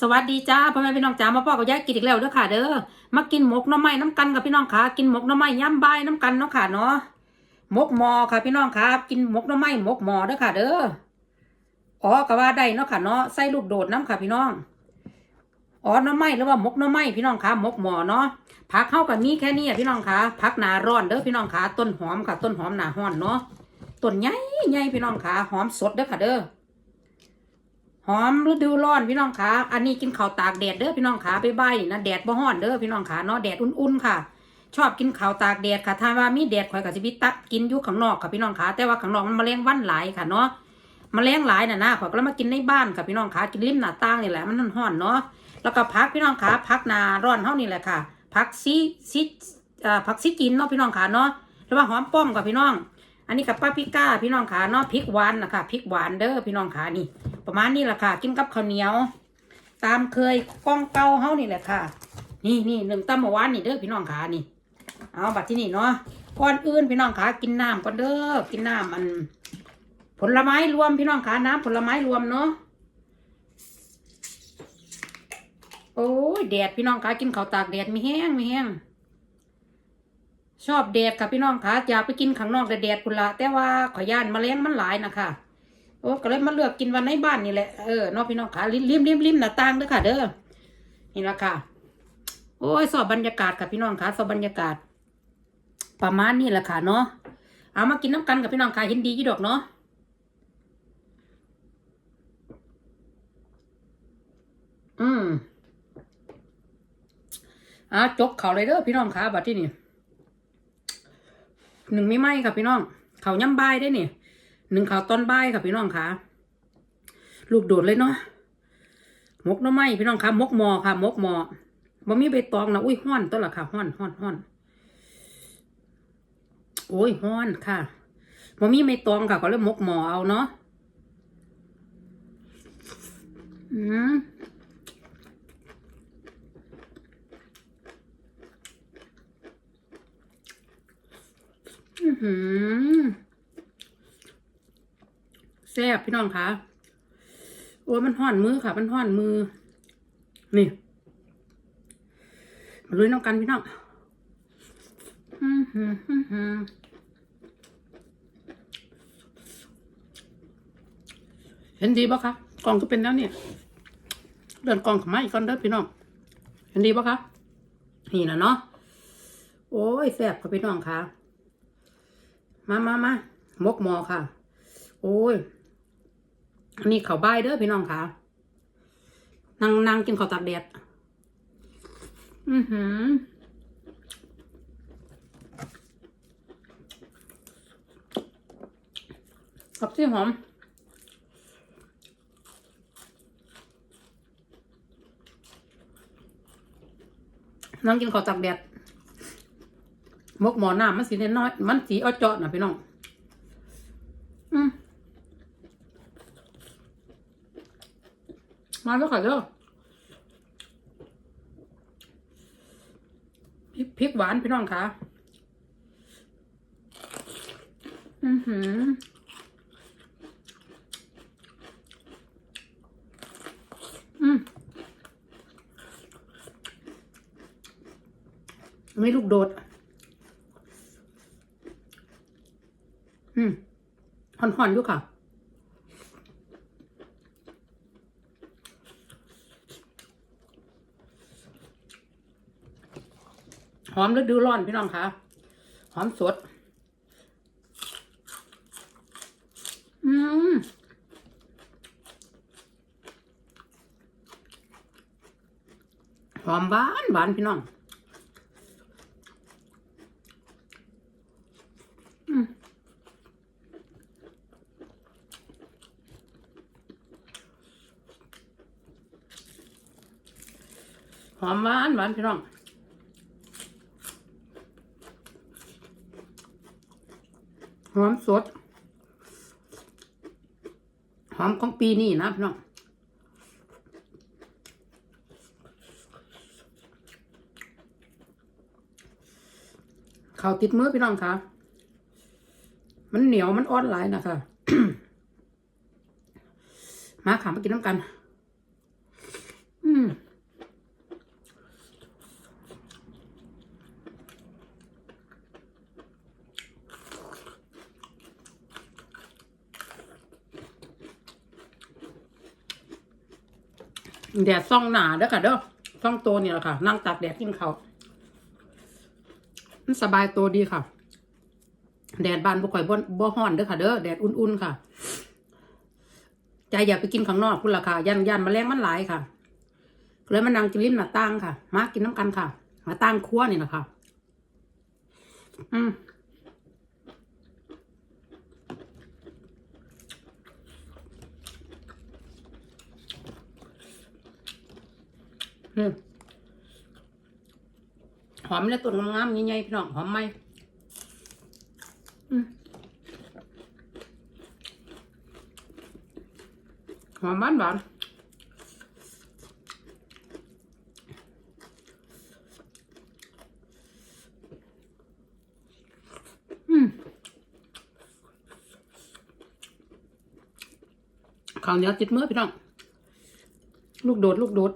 สวัสดีจ้าพ่อแม่พี่น้องจ้ามาพ่อกับยายกินอีกแล้วเด้อค่ะเด้อมากินหมกหน้ำไม้น้ำกันกับพี่น้องค่ะกินหมกหน้ำไม้ย่ำใบน้ำกันเนาะค่ะเนาะหมกหมอค่ะพี่น้องค่ะกินหมกหน้ำไม้หมกหมอเด้อค่ะ เด้ออ๋อก็ว่าได้เนาะค่ะเนาะใส่ลูกโดดน้ำค่ะพี่น้องอ๋อหน้ำไม้หรือว่าหมกหน้ำไม้พี่น้องค่ะหมกหมอเนาะผักเข้ากับมีแค่นี้อะพี่น้องค่ะผักหนาร้อนเด้อพี่น้องค่ะต้นหอมค่ะ ต้นหอมหนาห้อนเนาะต้นใหญ่ใหญ่พี่น้องค่ะหอมสดเด้อค่ะเด้อ หอมฤดูร้อนพี่น้องขาอันนี้กินข้าวตากแดดเด้อพี่น้องขาไปใบนะแดดบ่ฮ้อนเด้อพี่น้องขาเนาะแดดอุ่นๆค่ะ ชอบกินข้าวตากแดดค่ะถ้าว่ามีแดดข่อยก็สิไปตักกินอยู่ข้างนอกค่ะพี่น้องขาแต่ว่าข้างนอกมันแมลงวันหลายค่ะเนาะมแมลงหลายน่ะนะข่อยก็มากินในบ้านค่ะพี่น้องขากินริมหน้าต่างนี่แหละมันฮ้อนๆเนาะแล้วก็พักพี่น้องขาพักนาร้อนเท่านี่แหละค่ะพักซีซีอ่าพักซีกินเนาะพี่น้องขาเนาะหรือว่าหอมป้อมกับพี่น้อง อันนี้กับป้าพิก้าพี่น้องขาเนาะพริกหวานนะคะพริกหวานเด้อพี่น้องขานี่ ประมาณนี้แหละค่ะ กินกับข้าวเหนียว ตามเคยกล้องเก่าเฮานี่แหละค่ะ นี่นี่หนึ่งตั้มเมื่อวานนี่เด้อพี่น้องขานี่ เอาบัดที่นี่เนาะก่อนอื่นพี่น้องขากินน้ำก่อนเด้อกินน้ำมัน ผลไม้รวมพี่น้องขาน้ำผลไม้รวมเนาะโอ้ยแดดพี่น้องขากินข้าวตากแดดมีแห้งมีแห้ง ชอบแดดค่ะพี่น้องขาอยากไปกินข้างนอกแต่แดดพุ่นละแต่ว่าขอย่านแมลงมันหลายนะคะโอ้ก็เลยมาเลือกกินวันในบ้านนี่แหละเออนาะพี่น้องขาริมริมริมริมหน้าต่างเด้อค่ะ เด้อนี่ละค่ะ โอ้ยสอบบรรยากาศค่ะพี่น้องคะสอบบรรยากาศ ประมาณนี้แหละค่ะเนาะเอามากินน้ำกันกับพี่น้องค่ะเห็นดียี่ดอกเนาะอืมอะจกเขาเลยเด้อพี่น้องค่ะบัดที่นี่ หนึ่งไม่ไหมค่ะพี่น้อง เขาย่ำบายได้เนี่ยหนึ่งเขาต้นบายค่ะพี่น้องค่ะ ลูกโดดเลยเนาะมกน้ำไม้พี่น้องค่ะมกหมอค่ะมกหมอบ่มีใบตองนะอุ้ยห้อนตัวละค่ะห้อนห้อนห้อนโอ้ยห้อนค่ะบ่มีใบตองค่ะก็เลยมกหมอเอาเนาะอืม อื้อหือ แซ่บพี่น้องคะโอ้ยมันห่อนมือค่ะ มันห่อนมือ นี่มาลุยน้ำกันพี่น้องเห็นดีปะคะกล่องก็เป็นแล้วเนี่ย เดินกล่องขมาอีกก้อนเด้อพี่น้อง เห็นดีปะคะนี่นะเนาะ โอ้ยแซ่บค่ะพี่น้องค่ะ มามามามกหมอค่ะ โอ้ย อันนี้เขาวบ่ายเด้อพี่น้องค่ะนั่งนั่งกินข้าวตากแดด อือหือกับที่หอมนั่งกินข้าวตากแดด มกหมอน้ำมันสีน้อยมันสีเอาเจาะนะพี่น้องอืมมาแล้วค่ะเด้อพริกหวานพี่น้องค่ะอือหืออืมไม่ลูกโดด อืม ห่อนๆอยู่ค่ะ หอมฤดูร้อนพี่น้องคะหอมสด อืมหอมหวานหวานพี่น้อง อมหวานหวานพี่น้องหอมสด หอมของปีนี้นะพี่น้องเขาวติดมือพี่น้องคะมันเหนียวมันอ่อนหลายนะคะ มาขามากินน้ำกัน แดดซ่องหนาเด้อค่ะเด้อซ่องโตวนี่แหละค่ะ นั่งตากแดดกินเขามันสบายตัวดีค่ะ แดดบานบ่ค่อยบ่บ่ฮ้อนเด้อค่ะ เด้อแดดอุ่นๆค่ะใจอยากไปกินข้างนอกพุ่นละค่ะยันยันแมลงมันหลายค่ะเลยมานั่งกินริมหน้าต่างค่ะ มากินน้ำกันค่ะหน้าต่างครัวนี่นะคะอืม หอมเลยต้นงามๆใหญ่ๆพี่น้องหอมไหมหอมบ้านบานอืมข้าวเหนียวติดมือพี่น้อง ลูกโดด ลูกโดด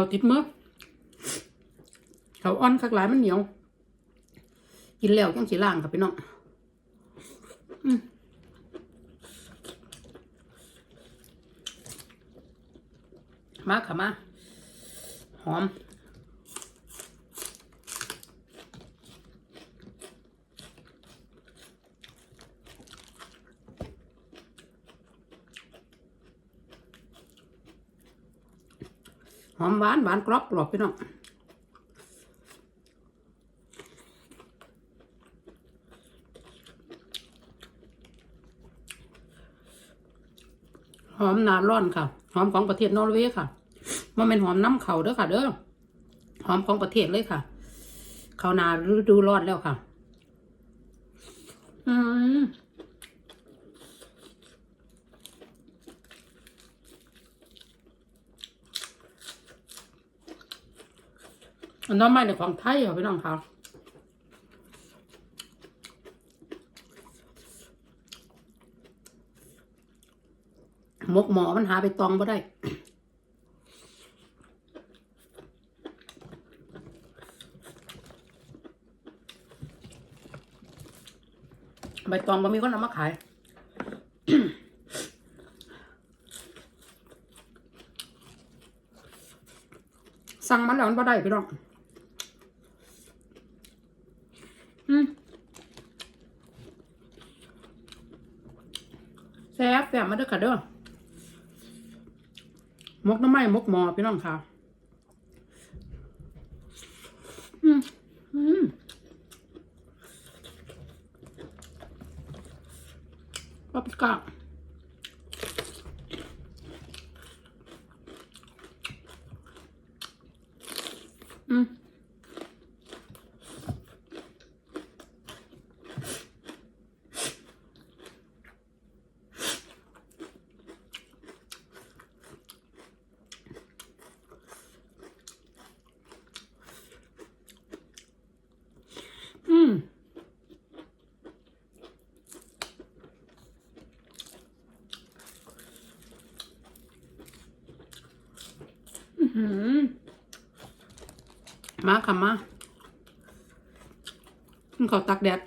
เขาติดมือเขาวอ่อนคักหลายมันเหนียว กินแล้วยังสีล่างกับพี่น้องมาค่ะมา หอม หอมหวานหวานกรอบกรอบพี่น้องหอมนาร้อนค่ะ หอมของประเทศนอร์เวย์ค่ะมันเป็นหอมน้ำเขาเด้อค่ะ เด้อหอมของประเทศเลยค่ะ เขานาฤดูร้อนแล้วค่ะ อืม อันน้ำมันในของไทยเหรอพี่น้องคะหมกหมอมันหาไปตองบ่ได้ใบตองบ่มีคนเอามาขาย สั่งมันแล้วมันบ่ได้พี่น้อง อืมแซ่บแซ่บมาเด้อค่ะเด้อมกน้ำไม้มกหมอพี่น้องค่ะ อืมอืมปาปริก้าอืม อืม อื้อหือ มาค่ะมาขึ้นเขาตักแดด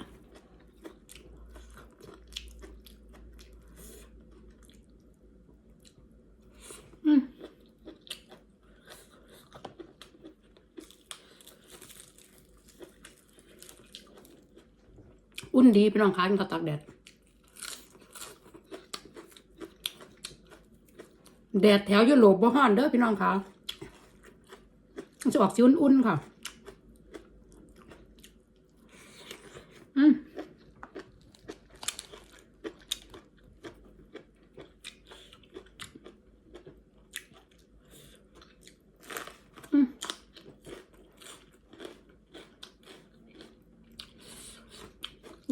อุ่นดีพี่น้องคะกินข้าตักแดด แดดแถวยุโรปบ่ฮ้อนเด้อพี่น้องคะมันจะ ออกสีอุ่นๆค่ะ อืม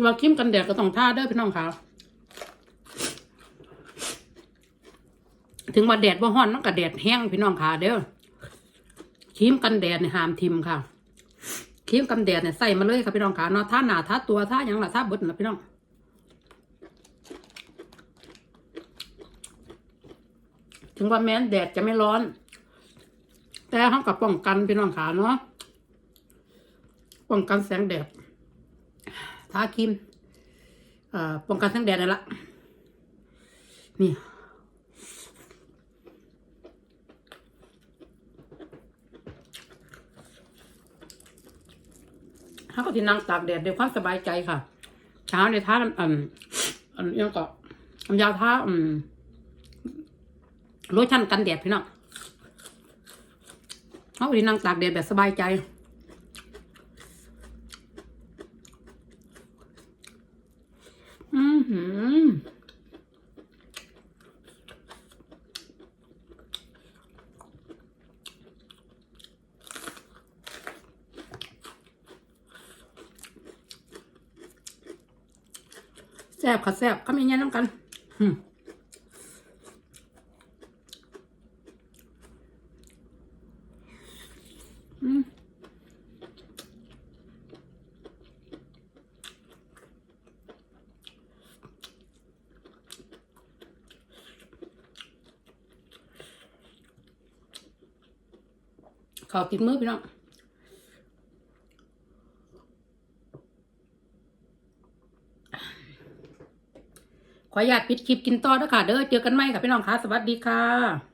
ว่าคิมกันแดดก็ต้องท่าเด้อพี่น้องค่ะ ถึงว่าแดดบ่ฮ้อนมันก็แดดแห้งพี่น้องค่ะเด้อ รีมกันแดดเนี่ยห้ามทิมค่ะครีมกันแดดเนี่ยใส่มาเลยค่ะพี่น้องค่ะเนาะท่าหนาท่าตัวท่าหยังละท่าบดนะพี่น้องถึงว่าแม้นแดดจะไม่ร้อน แต่เขากับป้องกันพี่น้องขาเนาะป้องกันแสงแดดทาครีมอ่อป้องกันแสงแดดนี่นละนี่ เขาก็ที่นั่งตากแดดด้วยความสบายใจค่ะ เช้าในท่าอืมอันนี้ก็น้ำยาท่าอืมโลชั่นกันแดดพี่น้องเอาไปนั่งตากแดดแบบสบายใจอือหือ แซ่บค่ะแซ่บก็มีเงี้ยน้ำกันอืมขอติดมือพี่น้อง ขออนุญาตปิดคลิปกินต่อเด้อค่ะ เด้อเจอกันใหม่ค่ะพี่น้องค่ะ สวัสดีค่ะ